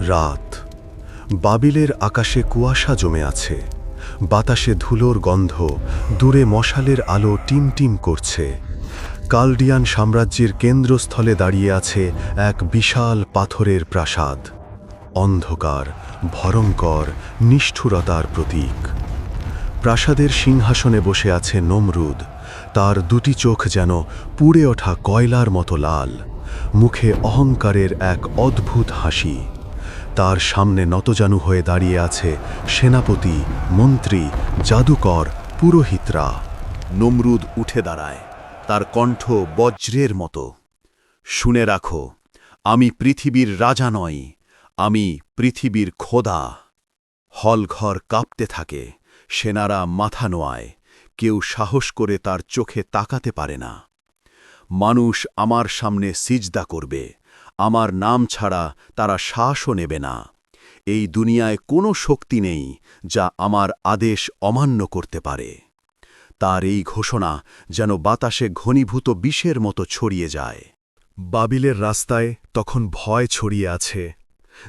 রাত। বাবিলের আকাশে কুয়াশা জমে আছে। বাতাসে ধুলোর গন্ধ, দূরে মশালের আলো টিম টিম করছে। কালডিয়ান সাম্রাজ্যের কেন্দ্রস্থলে দাঁড়িয়ে আছে এক বিশাল পাথরের প্রাসাদ। অন্ধকার, ভয়ঙ্কর, নিষ্ঠুরতার প্রতীক। প্রাসাদের সিংহাসনে বসে আছে নমরুদ। তার দুটি চোখ যেন পুড়ে ওঠা কয়লার মতো লাল। মুখে অহংকারের এক অদ্ভুত হাসি। তার সামনে নতজানু হয়ে দাঁড়িয়ে আছে সেনাপতি, মন্ত্রী, জাদুকর, পুরোহিতরা। নমরুদ উঠে দাঁড়ায়, তার কণ্ঠ বজ্রের মতো। শুনে রাখো, আমি পৃথিবীর রাজা নই, আমি পৃথিবীর খোদা। হলঘর কাঁপতে থাকে, সেনারা মাথা নোয়ায়, কেউ সাহস করে তার চোখে তাকাতে পারে না। মানুষ আমার সামনে সিজদা করবে। আমার নাম ছাড়া তারা শ্বাসও নেবে না। এই দুনিয়ায় কোনো শক্তি নেই যা আমার আদেশ অমান্য করতে পারে। তার এই ঘোষণা যেন বাতাসে ঘনীভূত বিষের মতো ছড়িয়ে যায়। বাবিলের রাস্তায় তখন ভয় ছড়িয়ে আছে।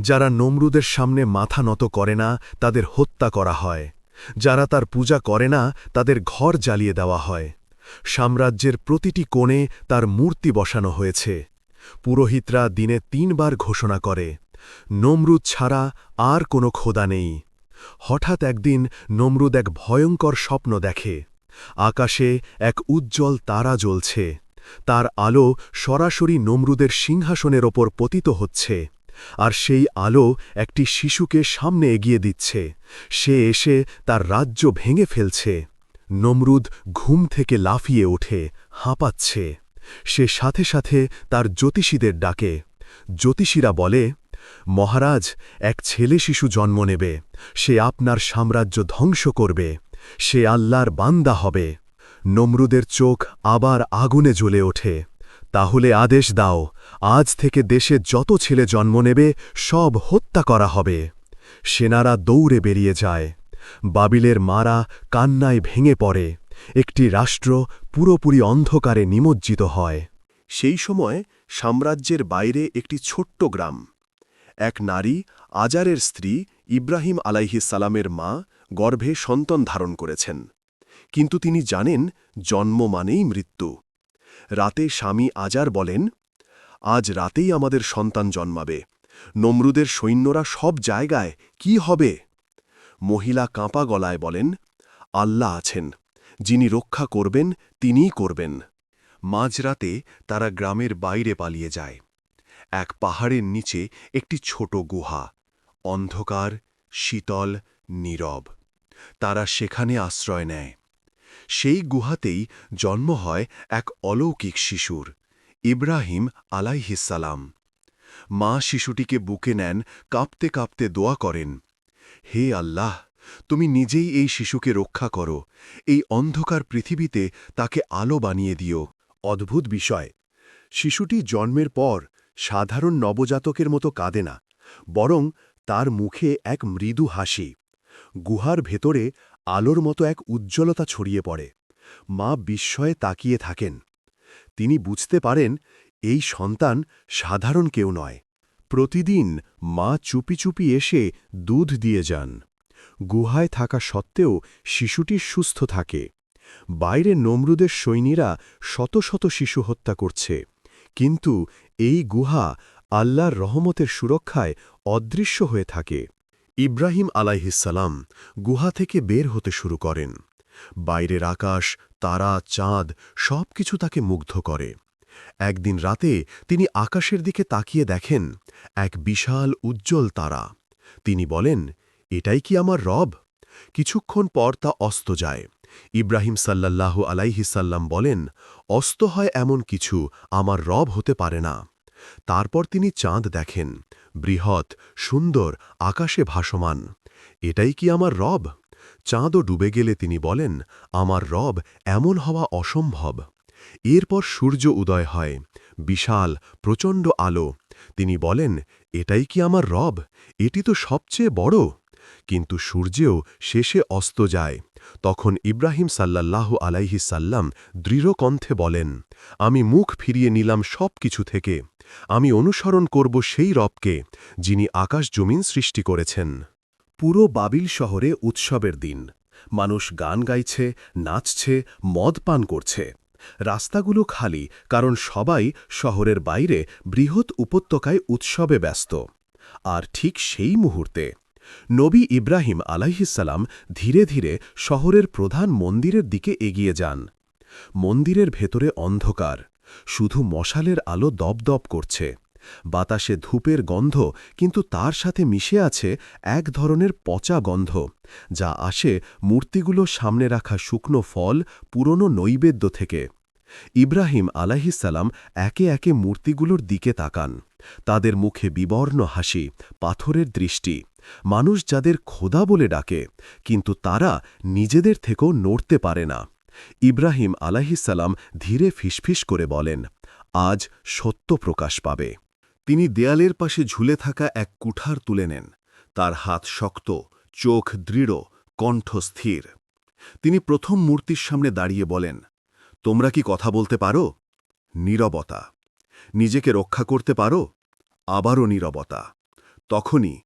যারা নমরুদের সামনে মাথা নত করে না, তাদের হত্যা করা হয়। যারা তার পূজা করে না, তাদের ঘর জ্বালিয়ে দেওয়া হয়। সাম্রাজ্যের প্রতিটি কোণে তার মূর্তি বসানো হয়েছে। পুরোহিতরা দিনে তিনবার ঘোষণা করে, নমরুদ ছাড়া আর কোনো খোদা নেই। হঠাৎ একদিন নমরুদ এক ভয়ঙ্কর স্বপ্ন দেখে। আকাশে এক উজ্জ্বল তারা জ্বলছে। তার আলো সরাসরি নমরুদের সিংহাসনের ওপর পতিত হচ্ছে, আর সেই আলো একটি শিশুকে সামনে এগিয়ে দিচ্ছে। সে এসে তার রাজ্য ভেঙে ফেলছে। নমরুদ ঘুম থেকে লাফিয়ে ওঠে, হাঁপাচ্ছে। সে সাথে সাথে তার জ্যোতিষীদের ডাকে। জ্যোতিষীরা বলে, মহারাজ, এক ছেলে শিশু জন্ম নেবে। সে আপনার সাম্রাজ্য ধ্বংস করবে। সে আল্লাহর বান্দা হবে। নমরুদের চোখ আবার আগুনে জ্বলে ওঠে। তাহলে আদেশ দাও, আজ থেকে দেশে যত ছেলে জন্ম নেবে, সব হত্যা করা হবে। সেনারা দৌড়ে বেরিয়ে যায়। বাবিলের মারা কান্নায় ভেঙে পড়ে। একটি রাষ্ট্র পুরোপুরি অন্ধকারে নিমজ্জিত হয়। সেই সময় সাম্রাজ্যের বাইরে একটি ছোট্ট গ্রাম। এক নারী, আজারের স্ত্রী ইব্রাহিম সালামের মা গর্ভে সন্তান ধারণ করেছেন। কিন্তু তিনি জানেন জন্ম মানেই মৃত্যু। রাতে স্বামী আজার বলেন, আজ রাতেই আমাদের সন্তান জন্মাবে। নমরুদের সৈন্যরা সব জায়গায় কি হবে? মহিলা কাঁপা গলায় বলেন, আল্লাহ আছেন। যিনি রক্ষা করবেন, তিনিই করবেন। মাঝরাতে তারা গ্রামের বাইরে পালিয়ে যায়। এক পাহাড়ের নিচে একটি ছোট গুহা, অন্ধকার, শীতল, নীরব। তারা সেখানে আশ্রয় নেয়। সেই গুহাতেই জন্ম হয় এক অলৌকিক শিশুর, ইব্রাহিম আলাইহিসালাম মা শিশুটিকে বুকে নেন, কাঁপতে কাঁপতে দোয়া করেন, হে আল্লাহ তুমি নিজেই এই শিশুকে রক্ষা করো। এই অন্ধকার পৃথিবীতে তাকে আলো বানিয়ে দিও। অদ্ভুত বিষয়। শিশুটি জন্মের পর সাধারণ নবজাতকের মতো কাঁদে না, বরং তার মুখে এক মৃদু হাসি। গুহার ভেতরে আলোর মতো এক উজ্জ্বলতা ছড়িয়ে পড়ে। মা বিস্ময়ে তাকিয়ে থাকেন। তিনি বুঝতে পারেন, এই সন্তান সাধারণ কেউ নয়। প্রতিদিন মা চুপি চুপি এসে দুধ দিয়ে যান। গুহায় থাকা সত্ত্বেও শিশুটি সুস্থ থাকে। বাইরে নমরুদের সৈন্যরা শত শত শিশু হত্যা করছে। কিন্তু এই গুহা আল্লাহর রহমতের সুরক্ষায় অদৃশ্য হয়ে থাকে। ইব্রাহিম আলাইহিসালাম গুহা থেকে বের হতে শুরু করেন। বাইরের আকাশ, তারা, চাঁদ সব কিছু তাকে মুগ্ধ করে। একদিন রাতে তিনি আকাশের দিকে তাকিয়ে দেখেন এক বিশাল উজ্জ্বল তারা। তিনি বলেন এটাই কি আমার রব? কিছুক্ষণ পর তা অস্ত যায়। ইব্রাহিম সাল্লাল্লাহু আলাইহিসাল্লাম বলেন, অস্ত হয় এমন কিছু, আমার রব হতে পারে না। তারপর তিনি চাঁদ দেখেন, বৃহৎ, সুন্দর, আকাশে ভাসমান। এটাই কি আমার রব? চাঁদও ডুবে গেলে তিনি বলেন, আমার রব এমন হওয়া অসম্ভব। এরপর সূর্য উদয় হয়, বিশাল, প্রচণ্ড আলো। তিনি বলেন, এটাই কি আমার রব? এটি তো সবচেয়ে বড়। কিন্তু সূর্যেও শেষে অস্ত যায়। তখন ইব্রাহিম সাল্লাল্লাহু আলাইহি সাল্লাম দৃঢ় কণ্ঠে বলেন, আমি মুখ ফিরিয়ে নিলাম সব কিছু থেকে। আমি অনুসরণ করব সেই রবকে, যিনি আকাশ জমিন সৃষ্টি করেছেন। পুরো বাবিল শহরে উৎসবের দিন। মানুষ গান গাইছে, নাচছে, মদ পান করছে। রাস্তাগুলো খালি, কারণ সবাই শহরের বাইরে বৃহৎ উপত্যকায় উৎসবে ব্যস্ত। আর ঠিক সেই মুহূর্তে নবী ইব্রাহিম আলাইহিসাল্লাম ধীরে ধীরে শহরের প্রধান মন্দিরের দিকে এগিয়ে যান। মন্দিরের ভেতরে অন্ধকার, শুধু মশালের আলো দপদপ করছে। বাতাসে ধূপের গন্ধ, কিন্তু তার সাথে মিশে আছে এক ধরনের পচা গন্ধ, যা আসে মূর্তিগুলো সামনে রাখা শুকনো ফল, পুরনো নৈবেদ্য থেকে। ইব্রাহিম আলাহিসাল্লাম একে একে মূর্তিগুলোর দিকে তাকান। তাদের মুখে বিবর্ণ হাসি, পাথরের দৃষ্টি। মানুষ যাদের খোদা বলে ডাকে, কিন্তু তারা নিজেদের থেকেও নড়তে পারে না। ইব্রাহিম আলাহিসাল্লাম ধীরে ফিসফিস করে বলেন, আজ সত্য প্রকাশ পাবে। তিনি দেয়ালের পাশে ঝুলে থাকা এক কুঠার তুলে নেন। তার হাত শক্ত, চোখ দৃঢ়, কণ্ঠ স্থির। তিনি প্রথম মূর্তির সামনে দাঁড়িয়ে বলেন, তোমরা কি কথা বলতে পারো? নীরবতা। নিজেকে রক্ষা করতে পারো? আবারও নীরবতা। তখনই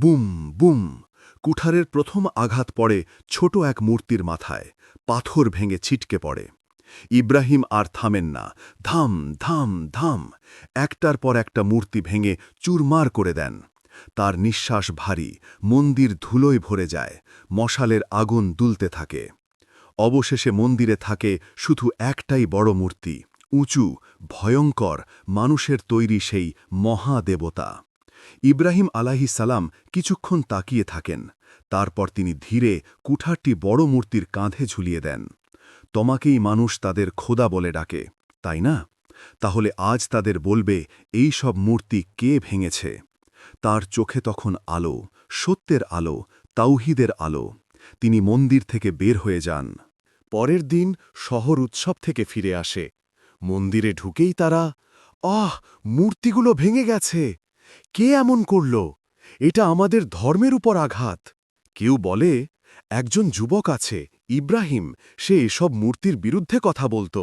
বুম বুম। কুঠারের প্রথম আঘাত পড়ে ছোট এক মূর্তির মাথায়। পাথর ভেঙে ছিটকে পড়ে। ইব্রাহিম আর থামেন না। ধাম ধাম ধাম। একটার পর একটা মূর্তি ভেঙে চুরমার করে দেন। তার নিঃশ্বাস ভারী, মন্দির ধুলোয় ভরে যায়, মশালের আগুন দুলতে থাকে। অবশেষে মন্দিরে থাকে শুধু একটাই বড় মূর্তি, উঁচু, ভয়ঙ্কর, মানুষের তৈরি সেই মহাদেবতা। ইব্রাহিম আলাহি সালাম কিছুক্ষণ তাকিয়ে থাকেন। তারপর তিনি ধীরে কুঠারটি বড় মূর্তির কাঁধে ঝুলিয়ে দেন। তোমাকেই মানুষ তাদের খোদা বলে ডাকে, তাই না? তাহলে আজ তাদের বলবে, এই সব মূর্তি কে ভেঙেছে? তার চোখে তখন আলো, সত্যের আলো তাউহিদের আলো। তিনি মন্দির থেকে বের হয়ে যান। পরের দিন শহর উৎসব থেকে ফিরে আসে। মন্দিরে ঢুকেই তারা, আহ, মূর্তিগুলো ভেঙে গেছে! কে এমন করল? এটা আমাদের ধর্মের উপর আঘাত। কেউ বলে, একজন যুবক আছে, ইব্রাহিম, সে এসব মূর্তির বিরুদ্ধে কথা বলত।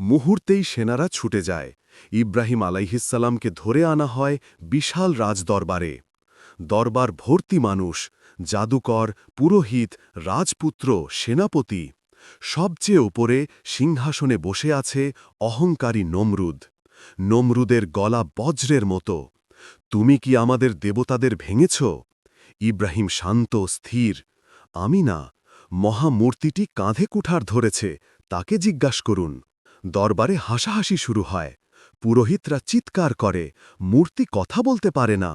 মুহূর্তেই সেনারা ছুটে যায়। ইব্রাহিম আলাইহিসাল্লামকে ধরে আনা হয় বিশাল রাজদরবারে। দরবার ভর্তি মানুষ, জাদুকর, পুরোহিত, রাজপুত্র, সেনাপতি। সবচেয়ে ওপরে সিংহাসনে বসে আছে অহংকারী নমরুদ। নমরুদের গলা বজ্রের মতো। তুমি কি আমাদের দেবতাদের ভেঙেছ? ইব্রাহিম শান্ত, স্থির। আমি না, মহামূর্তিটি কাঁধে কুঠার ধরেছে, তাকে জিজ্ঞাস করুন। দরবারে হাসাহাসি শুরু হয়। পুরোহিতরা চিৎকার করে, মূর্তি কথা বলতে পারে না।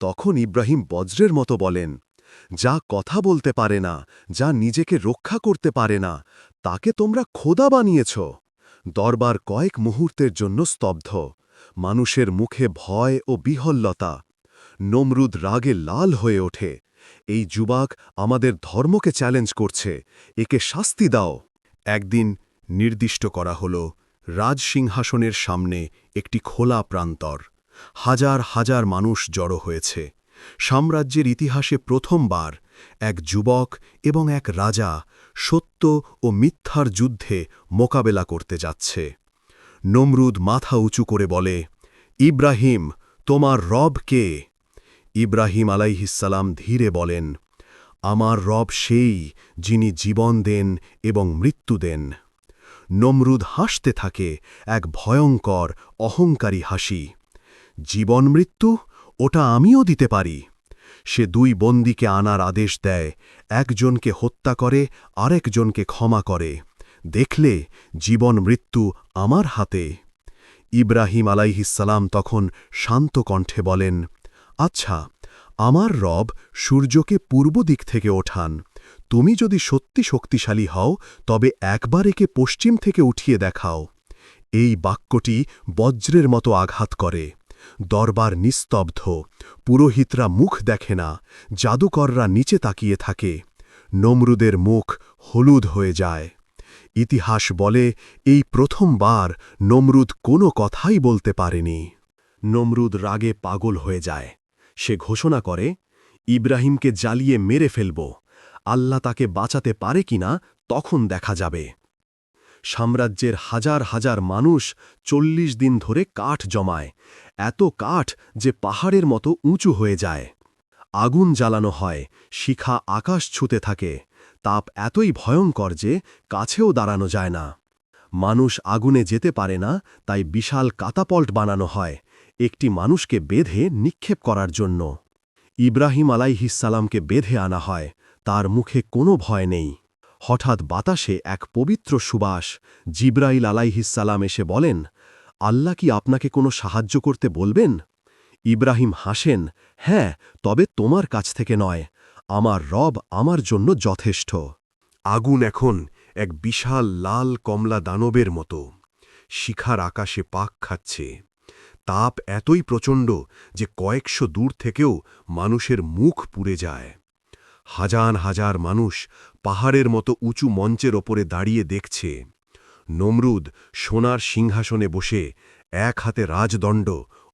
তখন ইব্রাহিম বজ্রের মতো বলেন, যা কথা বলতে পারে না, যা নিজেকে রক্ষা করতে পারে না, তাকে তোমরা খোদা বানিয়েছ। দরবার কয়েক মুহূর্তের জন্য স্তব্ধ। মানুষের মুখে ভয় ও বিহল্লতা। নমরুদ রাগে লাল হয়ে ওঠে। এই যুবক আমাদের ধর্মকে চ্যালেঞ্জ করছে। একে শাস্তি দাও। একদিন নির্দিষ্ট করা হল রাজসিংহাসনের সামনে একটি খোলা প্রান্তর। হাজার হাজার মানুষ জড়ো হয়েছে। সাম্রাজ্যের ইতিহাসে প্রথমবার এক যুবক এবং এক রাজা সত্য ও মিথ্যার যুদ্ধে মোকাবেলা করতে যাচ্ছে। নমরুদ মাথা উঁচু করে বলে, ইব্রাহিম, তোমার রব কে? ইব্রাহিম আলাইহিসাল্লাম ধীরে বলেন, আমার রব সেই যিনি জীবন দেন এবং মৃত্যু দেন। নমরুদ হাসতে থাকে, এক ভয়ঙ্কর, অহংকারী হাসি, জীবন মৃত্যু? ওটা আমিও দিতে পারি। সে দুই বন্দীকে আনার আদেশ দেয়, একজনকে হত্যা করে, আরেকজনকে ক্ষমা করে। দেখলে জীবন মৃত্যু আমার হাতে। ইব্রাহিম আলাইহিসাল্লাম তখন শান্ত কণ্ঠে বলেন আচ্ছা আমার রব সূর্যকে পূর্ব দিক থেকে ওঠান। তুমি যদি সত্যি শক্তিশালী হও, তবে একবার একে পশ্চিম থেকে উঠিয়ে দেখাও। এই বাক্যটি বজ্রের মতো আঘাত করে। দরবার নিস্তব্ধ। পুরোহিতরা মুখ দেখে না, জাদুকররা নিচে তাকিয়ে থাকে। নমরুদের মুখ হলুদ হয়ে যায়। ইতিহাস বলে, এই প্রথমবার নমরুদ কোনো কথাই বলতে পারেনি। নমরুদ রাগে পাগল হয়ে যায়। সে ঘোষণা করে, ইব্রাহিমকে জ্বালিয়ে মেরে ফেলব। আল্লাহ তাকে বাঁচাতে পারে কিনা তখন দেখা যাবে। সাম্রাজ্যের হাজার হাজার মানুষ চল্লিশ দিন ধরে কাঠ জমায়। এত কাঠ যে পাহাড়ের মতো উঁচু হয়ে যায়। আগুন জ্বালানো হয়, শিখা আকাশ ছুতে থাকে। তাপ এতই ভয়ঙ্কর যে কাছেও দাঁড়ানো যায় না। মানুষ আগুনে যেতে পারে না, তাই বিশাল কাতাপল্ট বানানো হয় একটি মানুষকে বেঁধে নিক্ষেপ করার জন্য। ইব্রাহিম আলাইহিসালামকে বেঁধে আনা হয়, তার মুখে কোনো ভয় নেই। হঠাৎ বাতাসে এক পবিত্র সুবাস, জিব্রাইল আলাইহিসালাম এসে বলেন, আল্লাহ কি আপনাকে কোনো সাহায্য করতে বলবেন? ইব্রাহিম হাসেন হ্যাঁ তবে তোমার কাছ থেকে নয়। আমার রব আমার জন্য যথেষ্ট। আগুন এখন এক বিশাল লাল কমলা দানবের মতো। শিখার আকাশে পাক খাচ্ছে। তাপ এতই প্রচণ্ড যে কয়েকশো দূর থেকেও মানুষের মুখ পুড়ে যায়। হাজার হাজার মানুষ পাহাড়ের মতো উঁচু মঞ্চের ওপরে দাঁড়িয়ে দেখছে। নমরুদ সোনার সিংহাসনে বসে এক হাতে রাজদণ্ড,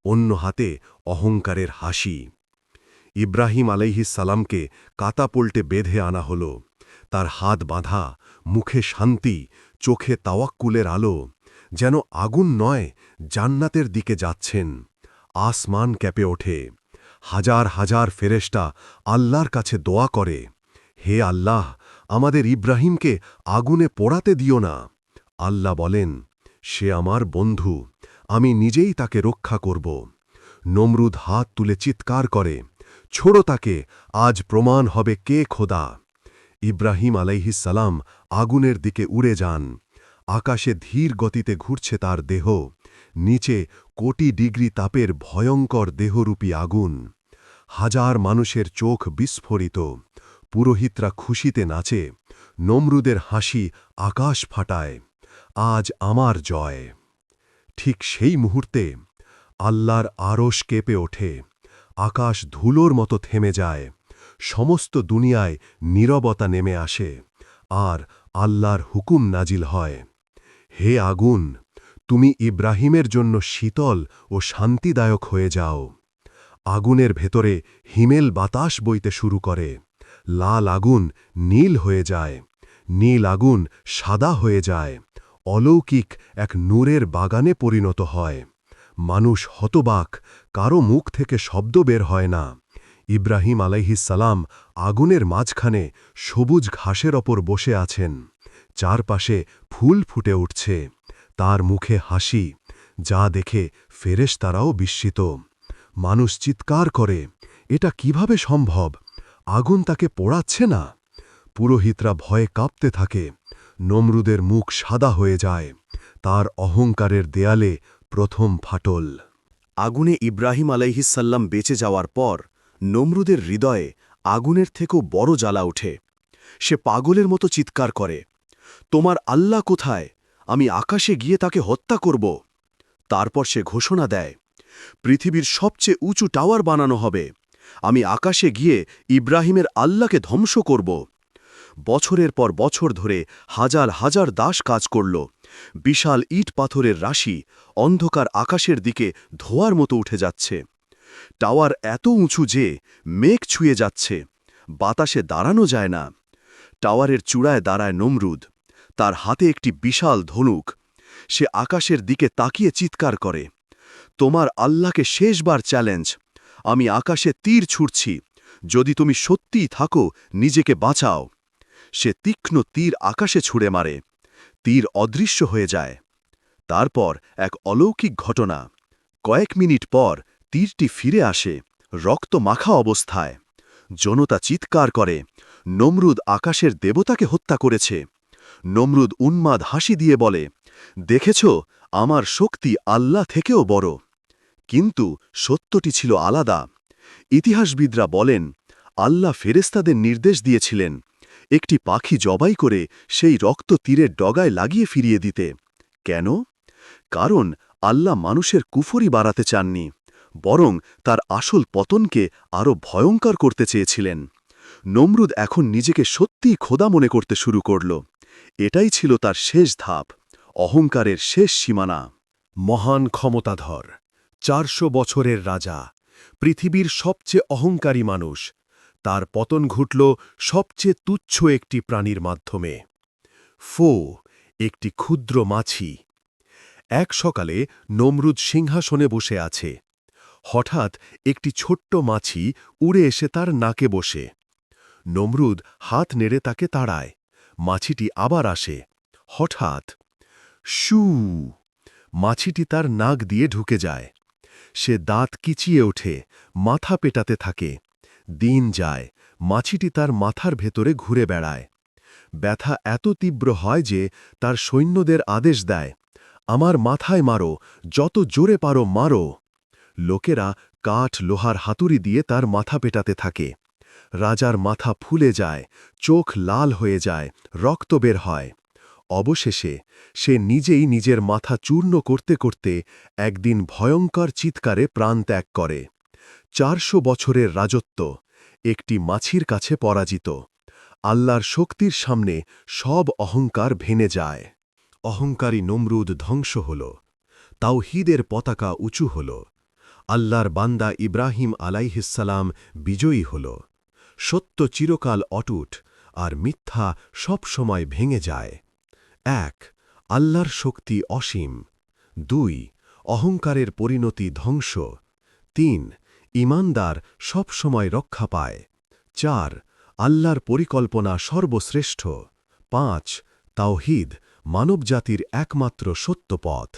অন্য হাতে অহংকারের হাসি। ইব্রাহিম সালামকে কাতাপোল্টে বেঁধে আনা হল। তার হাত বাঁধা, মুখে শান্তি, চোখে তাওয়াক্কুলের আলো, যেন আগুন নয়, জান্নাতের দিকে যাচ্ছেন। আসমান ক্যাপে ওঠে। হাজার হাজার ফেরেস্টা আল্লাহর কাছে দোয়া করে, হে আল্লাহ, আমাদের ইব্রাহিমকে আগুনে পোড়াতে দিও না। আল্লাহ বলেন, সে আমার বন্ধু, আমি নিজেই তাকে রক্ষা করব। নমরুদ হাত তুলে চিৎকার করে ছোড়ো তাকে, আজ প্রমাণ হবে কে খোদা। ইব্রাহিম আলাইহিসালাম আগুনের দিকে উড়ে যান। আকাশে ধীর গতিতে ঘুরছে তার দেহ। নিচে কোটি ডিগ্রি তাপের ভয়ঙ্কর দেহরূপী আগুন। হাজার মানুষের চোখ বিস্ফোরিত। পুরোহিতরা খুশিতে নাচে। নমরুদের হাসি আকাশ ফাটায়। আজ আমার জয়। ঠিক সেই মুহূর্তে আল্লাহর আরশ কেঁপে ওঠে। আকাশ ধুলোর মতো থেমে যায়। সমস্ত দুনিয়ায় নীরবতা নেমে আসে, আর আল্লাহর হুকুম নাজিল হয়। হে আগুন, তুমি ইব্রাহিমের জন্য শীতল ও শান্তিদায়ক হয়ে যাও। আগুনের ভেতরে হিমেল বাতাস বইতে শুরু করে। লাল আগুন নীল হয়ে যায়। নীল আগুন সাদা হয়ে যায়। অলৌকিক এক নূরের বাগানে পরিণত হয়। মানুষ হতবাক, কারও মুখ থেকে শব্দ বের হয় না। ইব্রাহিম আলাইহিসালাম আগুনের মাঝখানে সবুজ ঘাসের ওপর বসে আছেন। চারপাশে ফুল ফুটে উঠছে। তার মুখে হাসি, যা দেখে ফেরেশ তারাও বিস্মিত। মানুষ চিৎকার করে, এটা কীভাবে সম্ভব? আগুন তাকে পোড়াচ্ছে না? পুরোহিতরা ভয়ে কাঁপতে থাকে। নমরুদের মুখ সাদা হয়ে যায়। তার অহংকারের দেয়ালে প্রথম ফাটল। আগুনে ইব্রাহিম আলাইহিসাল্লাম বেঁচে যাওয়ার পর নমরুদের হৃদয়ে আগুনের থেকেও বড় জ্বালা ওঠে। সে পাগলের মতো চিৎকার করে, তোমার আল্লাহ কোথায়? আমি আকাশে গিয়ে তাকে হত্যা করব। তারপর সে ঘোষণা দেয়, পৃথিবীর সবচেয়ে উঁচু টাওয়ার বানানো হবে। আমি আকাশে গিয়ে ইব্রাহিমের আল্লাহকে ধ্বংস করব। বছরের পর বছর ধরে হাজার হাজার দাস কাজ করল। বিশাল ইট পাথরের রাশি অন্ধকার আকাশের দিকে ধোয়ার মতো উঠে যাচ্ছে। টাওয়ার এত উঁচু যে মেঘ ছুঁয়ে যাচ্ছে, বাতাসে দাঁড়ানো যায় না। টাওয়ারের চূড়ায় দাঁড়ায় নমরুদ, তার হাতে একটি বিশাল ধনুক। সে আকাশের দিকে তাকিয়ে চিৎকার করে, তোমার আল্লাহকে শেষবার চ্যালেঞ্জ, আমি আকাশে তীর ছুটছি যদি তুমি সত্যিই থাকো, নিজেকে বাঁচাও। সে তীক্ষ্ণ তীর আকাশে ছুঁড়ে মারে। তীর অদৃশ্য হয়ে যায়। তারপর এক অলৌকিক ঘটনা। কয়েক মিনিট পর তীরটি ফিরে আসে রক্ত মাখা অবস্থায়। জনতা চিৎকার করে, নমরুদ আকাশের দেবতাকে হত্যা করেছে। নমরুদ উন্মাদ হাসি দিয়ে বলে, দেখেছ, আমার শক্তি আল্লাহ থেকেও বড়। কিন্তু সত্যটি ছিল আলাদা। ইতিহাসবিদরা বলেন, আল্লাহ ফেরেস্তাদের নির্দেশ দিয়েছিলেন একটি পাখি জবাই করে সেই রক্ত তীরের ডগায় লাগিয়ে ফিরিয়ে দিতে। কেন? কারণ আল্লাহ মানুষের কুফরি বাড়াতে চাননি, বরং তার আসল পতনকে আরও ভয়ঙ্কর করতে চেয়েছিলেন। নমরুদ এখন নিজেকে সত্যিই খোদা মনে করতে শুরু করল। এটাই ছিল তার শেষ ধাপ, অহংকারের শেষ সীমানা। মহান ক্ষমতাধর, চারশো বছরের রাজা, পৃথিবীর সবচেয়ে অহংকারী মানুষ তার পতন ঘটল সবচেয়ে তুচ্ছ একটি প্রাণীর মাধ্যমে। ফো, একটি ক্ষুদ্র মাছি। এক সকালে নমরুদ সিংহাসনে বসে আছে। হঠাৎ একটি ছোট্ট মাছি উড়ে এসে তার নাকে বসে। নমরুদ হাত নেড়ে তাকে তাড়ায়। মাছিটি আবার আসে। হঠাৎ শু মাছিটি তার নাক দিয়ে ঢুকে যায়। সে দাঁত কিচিয়ে ওঠে, মাথা পেটাতে থাকে। দিন যায়, মাছিটি তার মাথার ভেতরে ঘুরে বেড়ায়। ব্যথা এত তীব্র হয় যে তার সৈন্যদের আদেশ দেয়, আমার মাথায় মারো, যত জোরে পারো মারো। লোকেরা কাঠ লোহার হাতুড়ি দিয়ে তার মাথা পেটাতে থাকে। রাজার মাথা ফুলে যায়, চোখ লাল হয়ে যায়, রক্ত বের হয়। অবশেষে সে নিজেই নিজের মাথা চূর্ণ করতে করতে একদিন ভয়ঙ্কর চিৎকারে প্রাণ ত্যাগ করে। চারশো বছরের রাজত্ব, একটি মাছির কাছে পরাজিত। আল্লাহর শক্তির সামনে সব অহংকার ভেঙে যায়। অহংকারী নমরুদ ধ্বংস হল। তাওহিদের পতাকা উঁচু হল। আল্লাহর বান্দা ইব্রাহিম আলাইহিসালাম বিজয়ী হল। সত্য চিরকাল অটুট আর মিথ্যা সব সময় ভেঙে যায়। এক, আল্লাহর শক্তি অসীম। দুই, অহংকারের পরিণতি ধ্বংস। তিন ইমানদার সব সময় রক্ষা পায়। চার, আল্লাহর পরিকল্পনা সর্বশ্রেষ্ঠ। পাঁচ, তাওহিদ মানবজাতির একমাত্র সত্য পথ